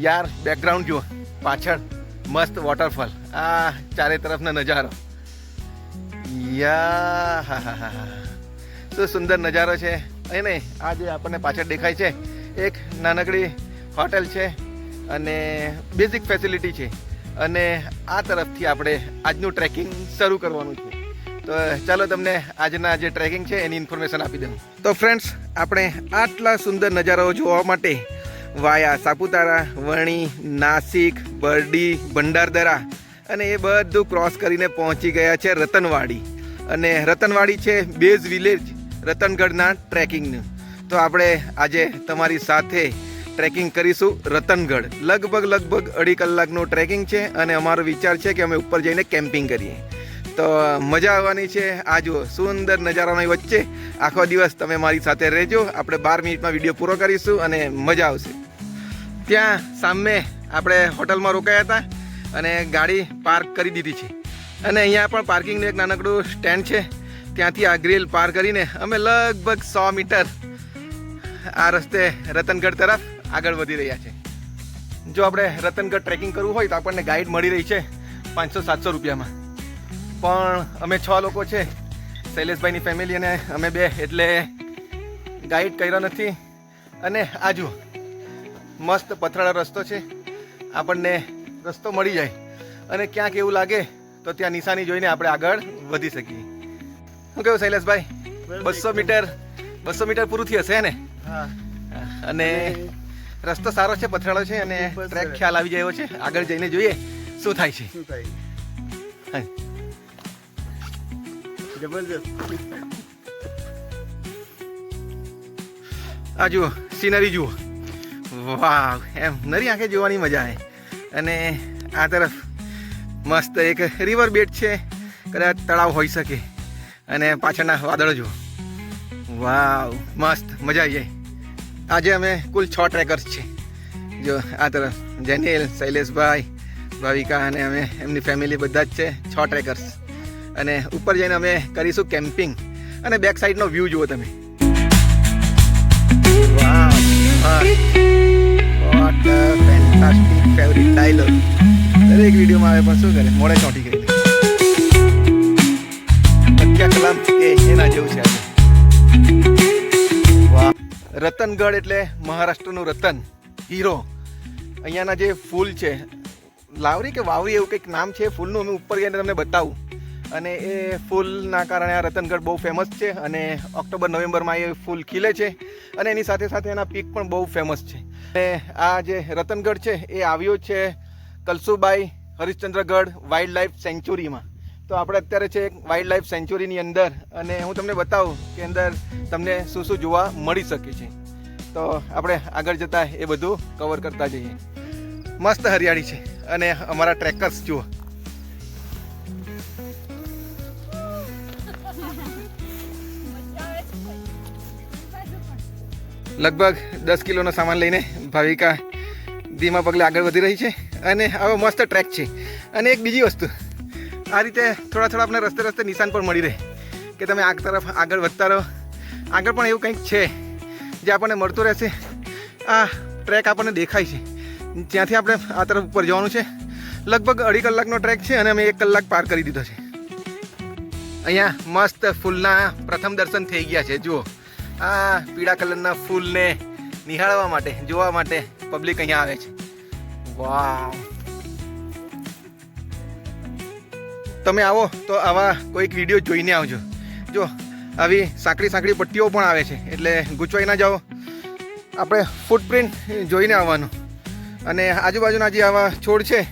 યાર બેકગ્રાઉન્ડ જુઓ. પાછળ મસ્ત વોટરફોલ આ ચારે તરફનો નજારો. યા, હા હા હા શું સુંદર નજારો છે. અને આ જે આપણને પાછળ દેખાય છે, એક નાનકડી હોટેલ છે અને બેઝિક ફેસિલિટી છે. અને આ તરફથી આપણે આજનું ટ્રેકિંગ શરૂ કરવાનું છે. તો ચાલો તમને આજના જે ટ્રેકિંગ છે, એની ઇન્ફોર્મેશન આપી દઉં. તો ફ્રેન્ડ્સ આપણે આટલા સુંદર નજારાઓ જોવા માટે વાયા સાપુતારા, વણી, નાસિક, બરડી, ભંડારદરા અને એ બધું ક્રોસ કરીને પહોંચી ગયા છે રતનવાડી. અને રતનવાડી છે બેઝ વિલેજ રતનગઢના ટ્રેકિંગનું તો આપણે આજે તમારી સાથે ટ્રેકિંગ કરીશું રતનગઢ. લગભગ લગભગ અઢી કલાકનું ટ્રેકિંગ છે અને અમારો વિચાર છે કે અમે ઉપર જઈને કેમ્પિંગ કરીએ. તો મજા આવવાની છે. આ જુઓ, સુંદર નજારાની વચ્ચે આખો દિવસ તમે મારી સાથે રહેજો. આપણે બાર મિનિટમાં વીડિયો પૂરો કરીશું અને મજા આવશે. ત્યાં સામે આપણે હોટલમાં રોકાયા હતા અને ગાડી પાર્ક કરી દીધી છે. અને અહીંયા પણ પાર્કિંગનું એક નાનકડું સ્ટેન્ડ છે. ત્યાંથી આ ગ્રીલ પાર કરીને અમે લગભગ સો મીટર આ રસ્તે રતનગઢ તરફ આગળ વધી રહ્યા છે. જો આપણે રતનગઢ ટ્રેકિંગ કરવું હોય તો આપણને ગાઈડ મળી રહી છે પાંચસો સાતસો રૂપિયામાં. પણ અમે છ લોકો છે. શૈલેષભાઈની ફેમિલી અને અમે બે, એટલે ગાઈડ કર્યો નથી. અને આ જુઓ મસ્ત પથરાળો રસ્તો છે. આપણને રસ્તો મળી જાય. અને ક્યાંક એવું લાગે તો ત્યાં નિશાની જોઈને આપણે આગળ વધી શકીએ. શું કહ્યું શૈલેષભાઈ? બસો મીટર બસો મીટર પૂરું થયું હશે ને અને રસ્તો સારો છે પથરાળો છે અને ટ્રેક ખ્યાલ આવી ગયો છે. આગળ જઈને જોઈએ શું થાય છે. આ જુઓ સિનરી જુઓ. વાવ એમ નરી આંખે જોવાની મજા આવે. અને આ તરફ મસ્ત એક રિવર બેટ છે. કદાચ તળાવ હોઈ શકે. અને પાછળના વાદળો જુઓ. વાવ મસ્ત મજા આવી જાય. આજે અમે કુલ છ ટ્રેકર્સ છે. જો આ તરફ જેનિલ શૈલેષભાઈ ભાવિકા અને અમે એમની ફેમિલી બધા જ છે છ ટ્રેકર્સ અને ઉપર જઈને અમે કરીશું કેમ્પિંગ અને બેક સાઈડનો વ્યૂ જુઓ તમે. Wow, What a fantastic favorite દરેક વિડીયોમાં આવે પણ શું કરે મોડે ચોંટી ગઈ કલામ જેવું છે વાહ રતનગઢ એટલે મહારાષ્ટ્રનું રતન, હીરો. અહીંયાના જે ફૂલ છે, લાવરી કે વાવરી એવું કંઈક નામ છે? ફૂલનું અમે ઉપર ગયા તમને બતાવું. અને એ ફૂલના કારણે આ રતનગઢ બહુ ફેમસ છે અને ઓક્ટોબર, નવેમ્બરમાં એ ફૂલ ખીલે છે અને એની સાથે સાથે એના પીક પણ બહુ ફેમસ છે. અને આ જે રતનગઢ છે એ આવ્યો છે કલસુબાઈ હરિશ્ચંદ્રગઢ વાઇલ્ડ લાઈફ સેન્ચુરીમાં તો આપણે અત્યારે છે એક વાઇલ્ડ લાઈફ સેન્ચુરીની અંદર અને હું તમને બતાવું કે અંદર તમને શું શું જોવા મળી શકે છે. તો આપણે આગળ જતાં એ બધું કવર કરતા જઈએ. મસ્ત હરિયાળી છે અને અમારા ટ્રેકર્સ જુઓ. લગભગ દસ કિલોનો સામાન લઈને ભાવિકા ધીમા પગલે આગળ વધી રહી છે અને આવો મસ્ત ટ્રેક છે. અને એક બીજી વસ્તુ, આ રીતે થોડા થોડા આપણે રસ્તે રસ્તે નિશાન પણ મળી રહે કે તમે આ તરફ આગળ વધતા રહો. આગળ પણ એવું કંઈક છે જે આપણને મળતું રહેશે. આ ટ્રેક આપણને દેખાય છે. જ્યાંથી આપણે આ તરફ ઉપર જવાનું છે. લગભગ અઢી કલાકનો ટ્રેક છે અને અમે એક કલાક પાર કરી દીધો છે. અહીંયા મસ્ત ફૂલના પ્રથમ દર્શન થઈ ગયા છે, જુઓ. આ પીળા કલરના ફૂલને નિહાળવા માટે, જોવા માટે પબ્લિક અહીંયા આવે છે. વાવ. તમે આવો તો આવા કોઈક વીડિયો જોઈને આવજો. જો, આવી સાંકડી સાંકડી પટ્ટીઓ પણ આવે છે, એટલે ગૂંચવાઈ ના જાઓ. આપણે ફૂટપ્રિન્ટ જોઈને આવવાનું. અને આજુબાજુના જે આવા છોડ છે,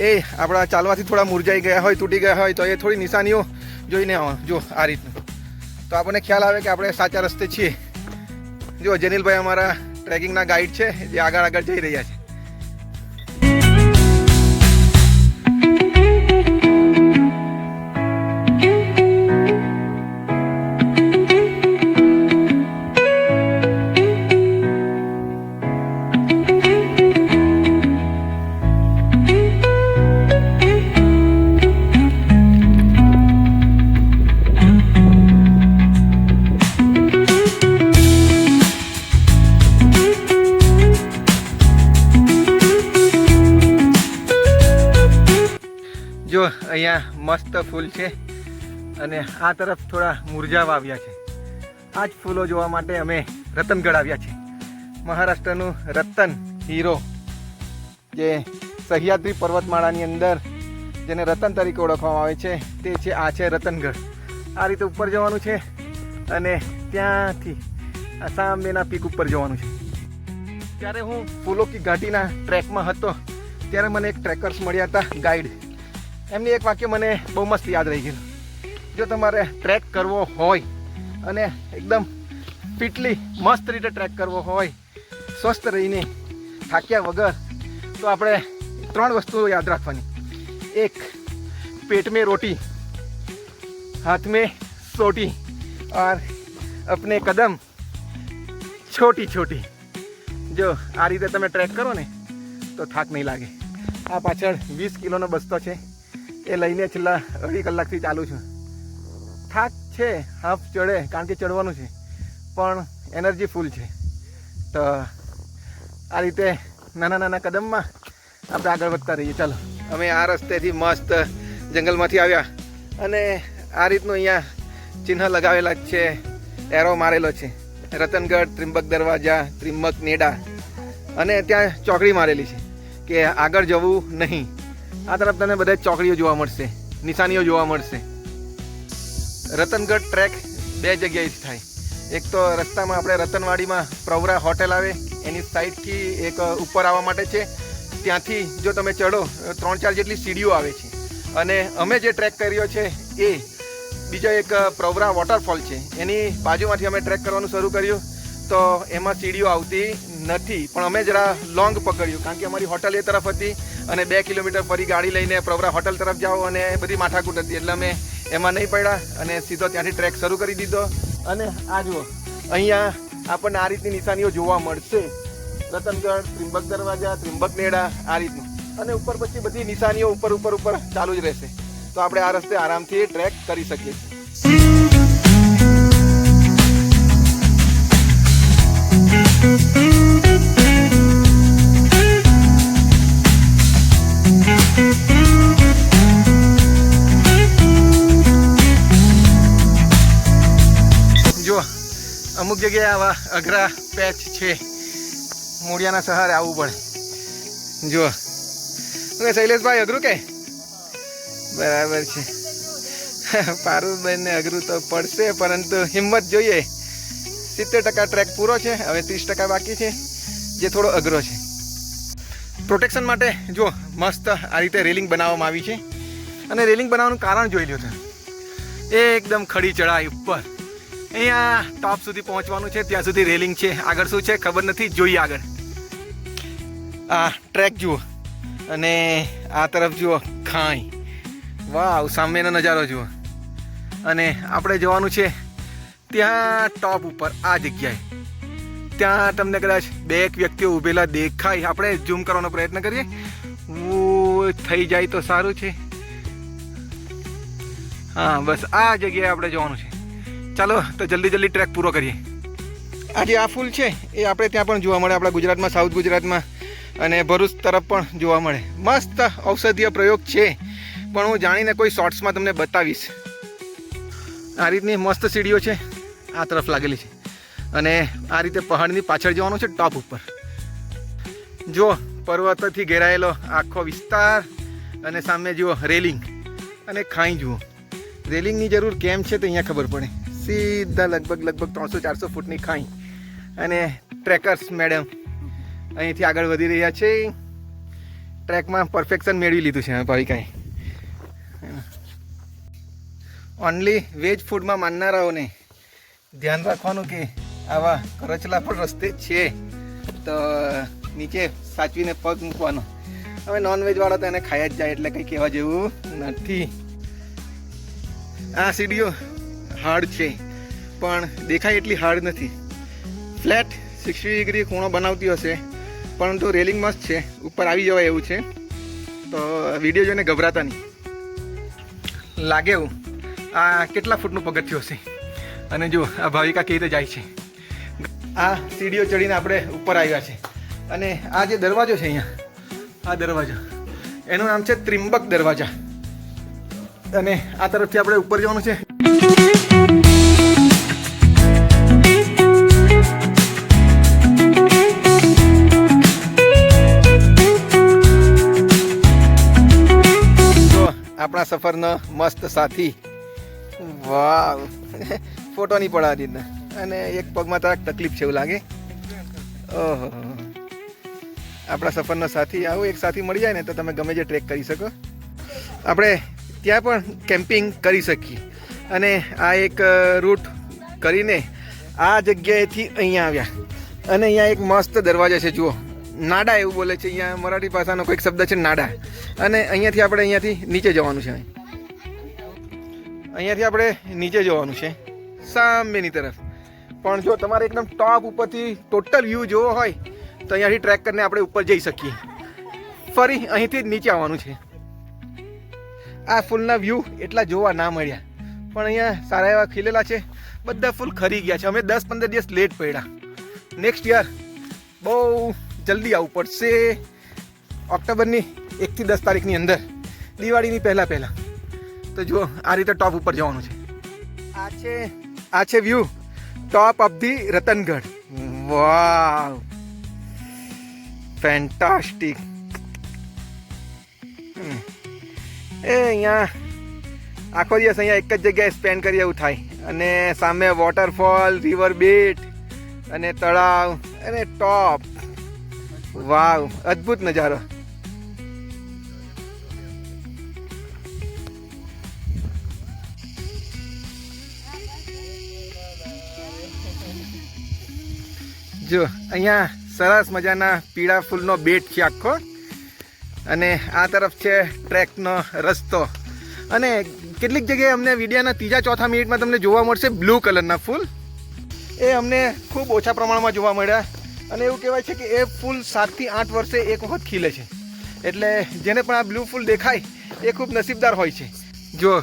એ આપણા ચાલવાથી થોડા મુરઝાઈ ગયા હોય, તૂટી ગયા હોય, તો એ થોડી નિશાનીઓ જોઈને આવવાનું જો, આ રીતનું. તો આપણને ખ્યાલ આવે કે આપણે સાચા રસ્તે છીએ. જો જનીલભાઈ અમારા ટ્રેકિંગના ગાઈડ છે, જે આગળ આગળ જઈ રહ્યા છે. અહીંયા મસ્ત ફૂલ છે અને આ તરફ થોડા મુરઝા વાવ્યા છે. આ જ ફૂલો જોવા માટે અમે રતનગઢ આવ્યા છીએ. મહારાષ્ટ્રનું રતન હીરો, જે સહ્યાદ્રી પર્વતમાળાની અંદર જેને રતન તરીકે ઓળખવામાં આવે છે, તે છે, આ છે રતનગઢ. આ રીતે ઉપર જવાનું છે અને ત્યાંથી આસામબેના પીક ઉપર જવાનું છે. ત્યારે હું ફૂલો કી ઘાટીના ટ્રેકમાં હતો, ત્યારે મને એક ટ્રેકર્સ મળ્યા હતા ગાઈડ. એમની એક વાક્ય મને બહુ મસ્ત યાદ રહી ગયું. જો તમારે ટ્રેક કરવો હોય અને એકદમ ફિટલી, મસ્ત રીતે ટ્રેક કરવો હોય, સ્વસ્થ રહીને થાક્યા વગર, તો આપણે ત્રણ વસ્તુઓ યાદ રાખવાની. એક पेट में रोटी हाथ में सोटी और अपने कदम છોટી. छोटी જો આ રીતે તમે ટ્રેક કરો ને, તો થાક નહીં લાગે. આ પાછળ વીસ કિલોનો બસ્તો છે. એ લઈને છેલ્લા અઢી કલાકથી ચાલુ છું. થાક છે, હાફ ચડે, કારણ કે ચડવાનું છે. પણ એનર્જી ફૂલ છે. તો આ રીતે નાના નાના કદમમાં આપણે આગળ વધતા રહીએ. ચાલો. અમે આ રસ્તેથી મસ્ત જંગલમાંથી આવ્યા. અને આ રીતનું અહીંયા ચિહ્ન લગાવેલા છે, એરો મારેલો છે. રતનગઢ, ત્રિંબક દરવાજા, ત્રિંબક નેડા. અને ત્યાં ચોકડી મારેલી છે કે આગળ જવું નહીં. આ તરફ તને બધા ચોકડીઓ જોવા મળશે, નિશાનીઓ જોવા મળશે. રતનગઢ ટ્રેક બે જગ્યાએથી થાય. એક તો રસ્તામાં આપણે રતનવાડીમાં પ્રવરા હોટેલ આવે, એની સાઈડથી એક ઉપર આવવા માટે છે. ત્યાંથી જો તમે ચડો ત્રણ ચાર જેટલી સીડીઓ આવે છે. અને અમે જે ટ્રેક કર્યો છે એ બીજો એક પ્રવરા વોટરફોલ છે. એની બાજુમાંથી અમે ટ્રેક કરવાનું શરૂ કર્યું. તો એમાં સીડીઓ આવતી નથી. પણ અમે જરા લોંગ પકડ્યું, કારણ કે અમારી હોટલ એ તરફ હતી અને બે કિલોમીટર ફરી ગાડી લઈને પ્રવરા હોટલ તરફ જાઓ અને બધી માથાકૂટ હતી. એટલે અમે એમાં નહીં પડ્યા અને સીધો ત્યાંથી ટ્રેક શરૂ કરી દીધો. અને આ જુઓ, અહીંયા આપણને આ રીતની નિશાનીઓ જોવા મળશે. રતનગઢ, ત્રિંબક દરવાજા, ત્રિંબક નેડા આ રીતનું. અને ઉપર પછી બધી નિશાનીઓ ઉપર ઉપર ઉપર ચાલુ જ રહેશે. તો આપણે આ રસ્તે આરામથી ટ્રેક કરી શકીએ છીએ. અમુક જગ્યાએ આવા અઘરા પેચ છે. મૂળિયાના સહારે આવવું પડે. જો શું શૈલેષભાઈ, અઘરું કે? બરાબર છે. પારુબેનને અઘરું તો પડશે, પરંતુ હિંમત જોઈએ. સિત્તેર ટકા ટ્રેક પૂરો છે, હવે ત્રીસ ટકા બાકી છે, જે થોડો અઘરો છે. પ્રોટેક્શન માટે જો મસ્ત આ રીતે રેલિંગ બનાવવામાં આવી છે. અને રેલિંગ બનાવવાનું કારણ જોઈ લ્યો છે એકદમ ખડી ચડાઈ ઉપર. અહીંયા ટોપ સુધી પહોંચવાનું છે, ત્યાં સુધી રેલિંગ છે. આગળ શું છે ખબર નથી, જોઈએ આગળ. આ ટ્રેક જુઓ. અને આ તરફ જુઓ, ખાઈ. વાવ, સામેનો નજારો જુઓ. અને આપણે જવાનું છે ત્યાં ટોપ ઉપર, આ જગ્યાએ. ત્યાં તમને કદાચ બે એક વ્યક્તિઓ ઊભેલા દેખાય. આપણે ઝૂમ કરવાનો પ્રયત્ન કરીએ. થઈ જાય તો સારું છે. હા, બસ આ જગ્યાએ આપણે જવાનું છે. ચાલો, તો જલ્દી જલ્દી ટ્રેક પૂરો કરીએ. આ જે આ ફૂલ છે, એ આપણે ત્યાં પણ જોવા મળે, આપણા ગુજરાતમાં, સાઉથ ગુજરાતમાં, અને ભરૂચ તરફ પણ જોવા મળે. મસ્ત ઔષધીય પ્રયોગ છે, પણ હું જાણીને કોઈ શોર્ટ્સમાં તમને બતાવીશ. આ રીતની મસ્ત સીડીઓ છે, આ તરફ લાગેલી છે. અને આ રીતે પહાડની પાછળ જવાનું છે, ટોપ ઉપર. જો પર્વતોથી ઘેરાયેલો આખો વિસ્તાર, અને સામે જુઓ રેલિંગ. અને ખાઈ જુઓ. રેલિંગની જરૂર કેમ છે તો અહીંયા ખબર પડે. સીધા લગભગ લગભગ ત્રણસો, ચારસો ફૂટની ખાઈ. અને ટ્રેકર્સ મેડમ અહીંથી આગળ વધી રહ્યા છે. ટ્રેકમાં પરફેક્શન મેળવી લીધું છે ભાવિકાએ ઓનલી વેજ ફૂડમાં માનનારાઓને ધ્યાન રાખવાનું કે આવા કરચલા પણ રસ્તે છે. તો, નીચે સાચવીને પગ મૂકવાનો. હવે નોનવેજવાળા તો એને ખાઈ જ જાય એટલે કંઈ કહેવા જેવું નથી. આ સીડીઓ હાર્ડ છે, પણ દેખાય એટલી હાર્ડ નથી. ફ્લેટ સિક્સટી ડિગ્રી ખૂણો બનાવતી હશે પરંતુ રેલિંગ મસ્ત છે, ઉપર આવી જવાય એવું છે. તો વીડિયો જોઈને ગભરાતા નહીં. લાગે એવું. આ કેટલા ફૂટનું પગથિયું હશે? અને જો, આ ભાવિકા કેવી રીતે જાય છે? આ સીડીઓ ચડીને આપણે ઉપર આવ્યા છે. અને આ જે દરવાજો છે અહીંયા, આ દરવાજો, એનું નામ છે ત્રિંબક દરવાજા. અને આ તરફથી આપણે ઉપર જવાનું છે. આપણા સફરનો મસ્ત સાથી. વાવ. ફોટો નહીં પડાવી દીધા અને એક પગમાં તારા તકલીફ છે એવું લાગે. ઓહો. આપણા સફરનો સાથી. આવું એક સાથી મળી જાય ને તો તમે ગમે જે ટ્રેક કરી શકો. આપણે ત્યાં પણ કેમ્પિંગ કરી શકીએ. અને આ એક રૂટ કરીને આ જગ્યાએથી અહીંયા આવ્યા. અને અહીંયા એક મસ્ત દરવાજા છે, જુઓ. નાડા એવું બોલે છે, અહીંયા મરાઠી ભાષાનો કોઈક શબ્દ છે, નાડા. અને અહીંયાથી આપણે અહીંયાથી નીચે જવાનું છે. અહીંયાથી આપણે નીચે જવાનું છે, સામેની તરફ. પણ જો તમારે એકદમ ટોપ ઉપરથી ટોટલ વ્યૂ જોવો હોય, તો અહીંયાથી ટ્રેક કરીને આપણે ઉપર જઈ શકીએ. ફરી અહીંથી જ નીચે આવવાનું છે. આ ફૂલના વ્યૂ એટલા જોવા ના મળ્યા. પણ અહીંયા સારા એવા ખીલેલા છે. બધા ફૂલ ખરી ગયા છે. અમે દસ પંદર દિવસ લેટ પડ્યા. નેક્સ્ટ યર બહુ જલ્દી આવવું પડશે. ઓક્ટોબરની એકથી દસ તારીખની અંદર. દિવાળીની પહેલાં પહેલાં. તો જુઓ, આ રીતે ટોપ ઉપર જવાનું છે. આ છે આ છે view top of the Ratangarh. Wow fantastic એ અહીંયા આખો દિવસ અહીંયા એક જ જગ્યાએ સ્પેન્ડ કરી એવું થાય. અને સામે વોટરફોલ રિવર બેટ અને તળાવ, અને ટોપ વાવ, અદ્ભુત નજારો. જો, અહીંયા સરસ મજાના પીળા ફૂલનો બેટ છે આખો. અને આ તરફ છે ટ્રેકનો રસ્તો. અને કેટલીક જગ્યાએ અમને વિડીયાના ત્રીજા ચોથા મિનિટમાં તમને જોવા મળશે બ્લુ કલરના ફૂલ. એ અમને ખૂબ ઓછા પ્રમાણમાં જોવા મળ્યા. અને એવું કહેવાય છે કે એ ફૂલ સાતથી આઠ વર્ષે એક વખત ખીલે છે. એટલે જેને પણ આ બ્લુ ફૂલ દેખાય, એ ખૂબ નસીબદાર હોય છે. જો,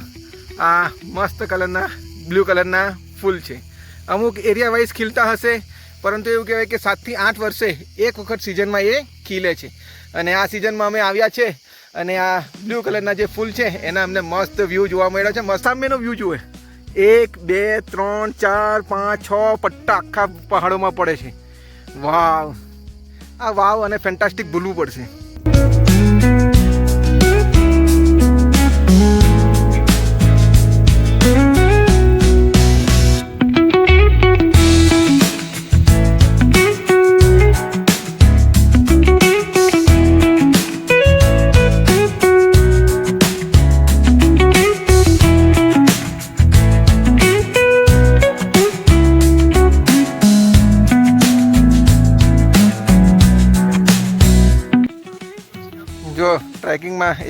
આ મસ્ત કલરના, બ્લુ કલરના ફૂલ છે. અમુક એરિયા વાઇઝ ખીલતા હશે, પરંતુ એવું કહેવાય કે સાતથી આઠ વર્ષે એક વખત સિઝનમાં એ ખીલે છે. અને આ સિઝનમાં અમે આવ્યા છે, અને આ બ્લુ કલરના જે ફૂલ છે, એના અમને મસ્ત વ્યૂ જોવા મળ્યો છે. મસ્ત સામેનો વ્યૂ જુએ એક, બે, ત્રણ, ચાર, પાંચ, છ પટ્ટા આખા પહાડોમાં પડે છે. વાવ. આ વાવ અને ફેન્ટાસ્ટિક ભૂલવું પડશે.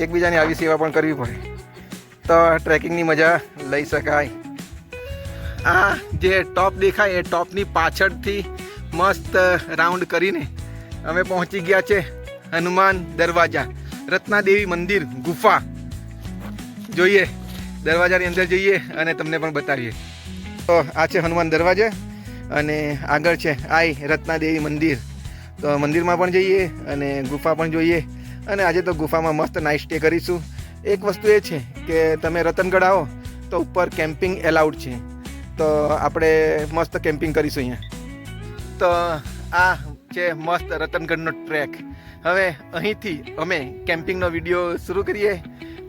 એકબીજાની આવી સેવા પણ કરવી પડે. તો ટ્રેકિંગની મજા લઈ શકાય. આ જે ટોપ દેખાય એ ટોપની પાછળથી મસ્ત રાઉન્ડ કરીને અમે પહોંચી ગયા છે હનુમાન દરવાજા, રત્નાદેવી મંદિર, ગુફા. જોઈએ, દરવાજાની અંદર જઈએ અને તમને પણ બતાવીએ. તો આ છે હનુમાન દરવાજા અને આગળ છે આઈ રત્નાદેવી મંદિર. તો મંદિરમાં પણ જઈએ અને ગુફા પણ જોઈએ. અને આજે તો ગુફામાં મસ્ત નાઇટ સ્ટે કરીશું. એક વસ્તુ એ છે કે તમે રતનગઢ આવો તો ઉપર કેમ્પિંગ એલાઉડ છે. તો આપણે મસ્ત કેમ્પિંગ કરીશું અહીંયા. તો આ છે મસ્ત રતનગઢનો ટ્રેક હવે અહીંથી અમે કેમ્પિંગનો વીડિયો શરૂ કરીએ.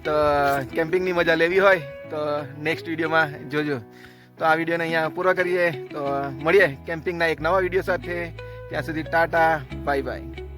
તો કેમ્પિંગની મજા લેવી હોય તો નેક્સ્ટ વિડીયોમાં જોજો. તો આ વિડીયોને અહીંયા પૂરો કરીએ. તો મળીએ કેમ્પિંગના એક નવા વીડિયો સાથે. ત્યાં સુધી ટાટા બાય બાય